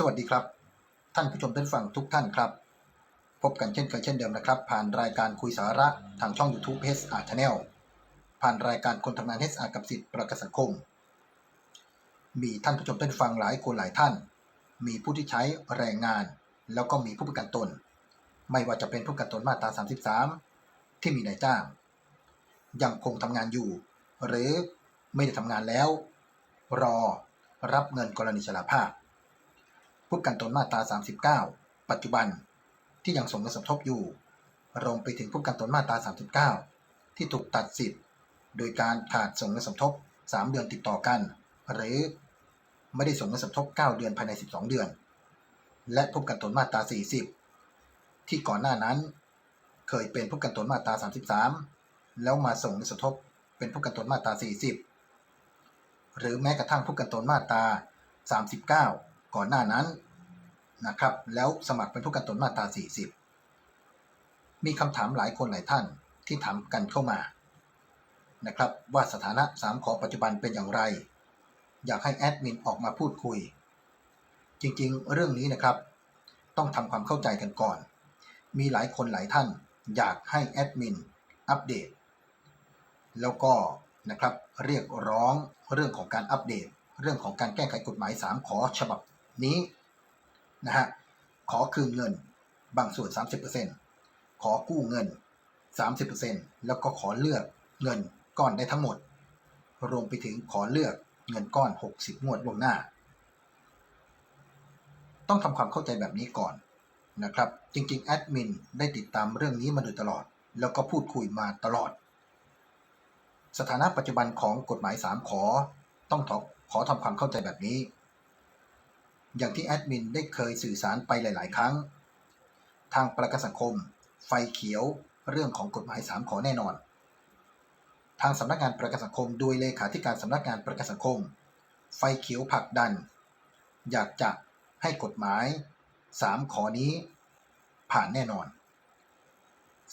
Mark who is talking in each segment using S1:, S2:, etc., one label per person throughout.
S1: สวัสดีครับ ท่านผู้ชมท่านฟังทุกท่านครับ พบกันเช่นเคยเช่นเดิมนะครับ ผ่านรายการคุยสาระทางช่อง YouTube h r Channel ผ่านรายการคนทำงาน HR กับสิทธิประกันสังคม มีท่านผู้ชมท่านฟังหลายคนหลายท่าน มีผู้ที่ใช้แรงงาน แล้วก็มีผู้ประกันตน ไม่ว่าจะเป็นผู้ประกันตนมาตรา 33 ที่มีนายจ้าง ยังคงทำงานอยู่ หรือไม่ได้ทำงานแล้ว รอรับเงินกรณีชราภาพ ผู้ประกันตนมาตรา 39 ปัจจุบันที่ยังส่งเงินสมทบอยู่ รวมไปถึงผู้ประกันตนมาตรา 39 ที่ถูกตัดสิทธิ์โดยการขาดส่งเงินสมทบ 3 เดือนติดต่อกัน หรือไม่ได้ส่งเงินสมทบ 9 เดือนภายใน 12 เดือน และผู้ประกันตนมาตรา 40 ที่ก่อนหน้านั้นเคยเป็นผู้ประกันตนมาตรา 33 แล้วมาส่งเงินสมทบเป็นผู้ประกันตนมาตรา 40 หรือแม้กระทั่งผู้ประกันตนมาตรา 39 ก่อนหน้านั้นนะครับ แล้วสมัครเป็นผู้กันตนมาตรา 40 มีคำถามหลายคนหลายท่านที่ถามกันเข้ามานะครับว่าสถานะ 3 ขอปัจจุบันเป็นอย่างไร อยากให้แอดมินออกมาพูดคุย จริงๆ เรื่องนี้นะครับ ต้องทำความเข้าใจกันก่อน มีหลายคนหลายท่าน อยากให้แอดมินอัปเดต แล้วก็นะครับเรียกร้องเรื่องของการอัปเดต เรื่องของการแก้ไขกฎหมาย 3 ขอฉบับ นี้นะฮะขอคืนเงินบางส่วน 30%ขอกู้เงิน 30%แล้วก็ขอเลือกเงินก้อนได้ทั้งหมด รวมไปถึงขอเลือกเงินก้อน 60 งวดล่วงหน้า ต้องทำความเข้าใจแบบนี้ก่อนนะครับ จริงๆแอดมินได้ติดตามเรื่องนี้มาโดยตลอด แล้วก็พูดคุยมาตลอด สถานะปัจจุบันของกฎหมาย 3 ขอ ต้องขอทำความเข้าใจแบบนี้ อย่างที่แอดมินได้เคยสื่อสารไปหลาย ๆ ครั้ง ทางประกันสังคม ไฟเขียวเรื่องของกฎหมาย3ขอแน่นอน ทางสำนักงานประกันสังคม โดยเลขาธิการสำนักงานประกันสังคม ไฟเขียวผลักดัน อยากจะให้กฎหมาย 3 ขอนี้ผ่านแน่นอน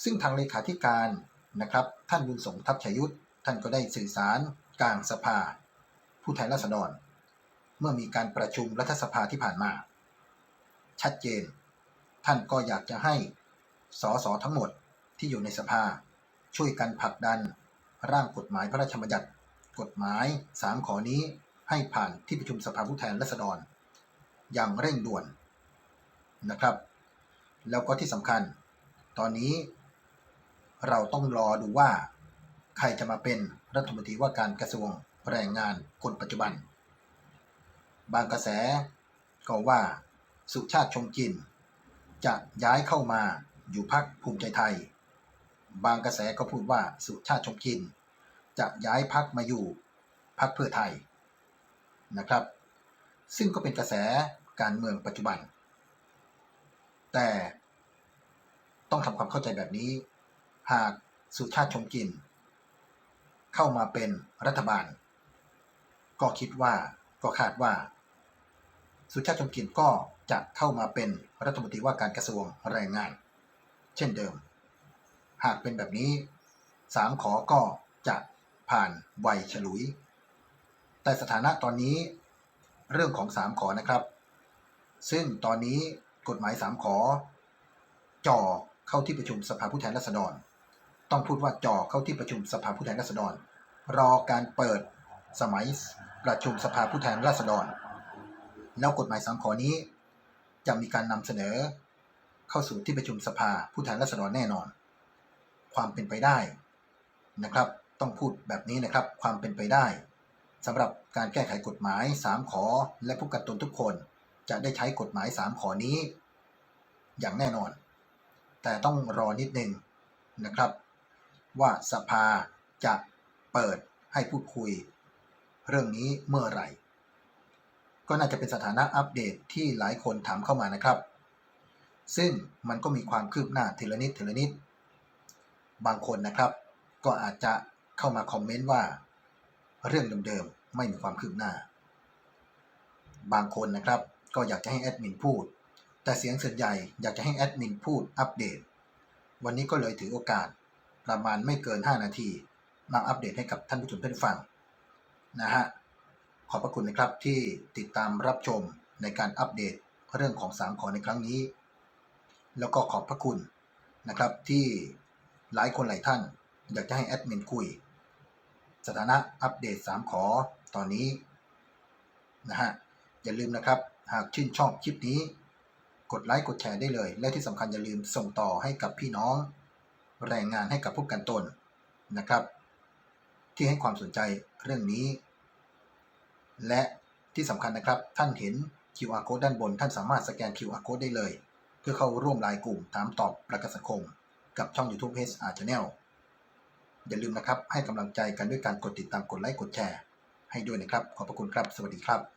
S1: ซึ่งทางเลขาธิการนะครับ ท่านบุญสงทัพชยุทธท่านก็ได้สื่อสารกลางสภา ผู้แทนราษฎร เมื่อมีการประชุมรัฐสภาที่ผ่านมา ชัดเจน ท่านก็อยากจะให้สสทั้งหมดที่อยู่ในสภา ช่วยกันผลักดัน ร่างกฎหมายพระราชบัญญัติกฎหมาย3ขอนี้ให้ผ่านที่ประชุมสภาผู้แทนราษฎร อย่างเร่งด่วนนะครับ แล้วก็ที่สำคัญ ตอนนี้ เราต้องรอดูว่า ใครจะมาเป็นรัฐมนตรีว่าการกระทรวงแรงงานคนปัจจุบัน บางกระแสก็ว่าสุชาติชมกิน จะย้ายเข้ามาอยู่พักภูมิใจไทย บางกระแสก็พูดว่าสุชาติชมกิน จะย้ายพักมาอยู่พักเพื่อไทยนะครับ ซึ่งก็เป็นกระแสการเมืองปัจจุบัน แต่ต้องทำความเข้าใจแบบนี้ หากสุชาติชมกิน เข้ามาเป็นรัฐบาล ก็คิดว่าก็คาดว่า สุชาติชมกลินก็จะเข้ามาเป็นรัฐมนตรีว่าการกระทรวงแรงงาน เช่นเดิม หากเป็นแบบนี้สามขอก็จะผ่านไวฉลุย แต่สถานะตอนนี้เรื่องของสามขอนะครับ ซึ่งตอนนี้กฎหมายสามขอ จ่อเข้าที่ประชุมสภาผู้แทนราษฎร ต้องพูดว่าจ่อเข้าที่ประชุมสภาผู้แทนราษฎร รอการเปิดสมัยประชุมสภาผู้แทนราษฎร แล้วกฎหมายสามขอนี้ จะมีการนำเสนอ เข้าสู่ที่ประชุมสภาผู้แทนราษฎรแน่นอน ความเป็นไปได้นะครับ ต้องพูดแบบนี้นะครับ ความเป็นไปได้สำหรับการแก้ไขกฎหมาย 3 ขอ และผู้กัดตนทุกคนจะได้ใช้กฎหมาย 3 ขอนี้ อย่างแน่นอน แต่ต้องรอนิดนึงนะครับ ว่าสภาจะเปิดให้พูดคุย เรื่องนี้เมื่อไหร่ ก็น่าจะเป็นสถานะอัปเดตที่หลายคนถามเข้ามานะครับ ซึ่งมันก็มีความคืบหน้าทีละนิดทีละนิด บางคนนะครับ ก็อาจจะเข้ามาคอมเมนต์ว่า เรื่องเดิมๆไม่มีความคืบหน้า บางคนนะครับก็อยากจะให้แอดมินพูด แต่เสียงส่วนใหญ่อยากจะให้แอดมินพูดอัปเดต วันนี้ก็เลยถือโอกาสประมาณไม่เกิน 5 นาที มาอัปเดตให้กับท่านผู้ชมท่านฟังนะฮะ ขอบพระคุณนะครับที่ติดตามรับชมในการอัปเดตเรื่องของสามขอในครั้งนี้ แล้วก็ขอบพระคุณนะครับที่หลายคนหลายท่าน อยากจะให้แอดมินคุย สถานะอัปเดต 3 ขอตอนนี้นะฮะอย่าลืมนะครับ หากชื่นชอบคลิปนี้ กดไลค์กดแชร์ได้เลย และที่สำคัญอย่าลืมส่งต่อให้กับพี่น้อง แรงงานให้กับผู้กันตนนะครับ ที่ให้ความสนใจเรื่องนี้ และที่สำคัญนะครับ ท่านเห็น QR code ด้านบน ท่านสามารถสแกน QR code ได้เลย เพื่อเข้าร่วมรายกลุ่มถามตอบประกาศสังคม กับช่อง YouTube HR Channel อย่าลืมนะครับ ให้กำลังใจกันด้วยการกดติดตามกดไลค์กดแชร์ ให้ด้วยนะครับ ขอบพระคุณครับ สวัสดีครับ